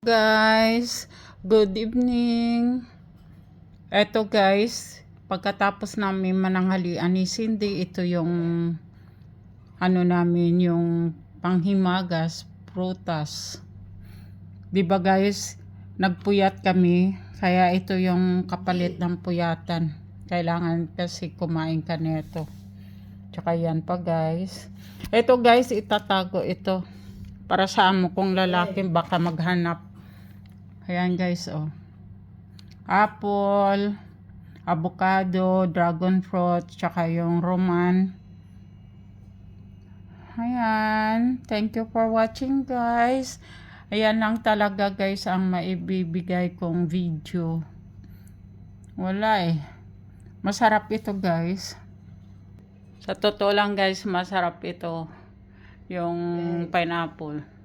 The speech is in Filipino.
guys. Good evening. Eto guys, pagkatapos namin mananghalian ni Cindy, ito yung ano namin, yung panghimagas, prutas. 'Di ba guys, nagpuyat kami, kaya ito yung kapalit ng puyatan. Kailangan kasi kumain ka nito. Tsaka yan pa guys. Ito guys, itatago ito. Para sa amo kong lalaki baka maghanap. Ayan guys, oh. Apple, avocado, dragon fruit, tsaka yung roman. Ayan. Thank you for watching guys. Ayan lang talaga guys ang maibibigay kong video. Wala eh. Masarap ito guys. Sa totoo lang guys, masarap ito. Yung pineapple.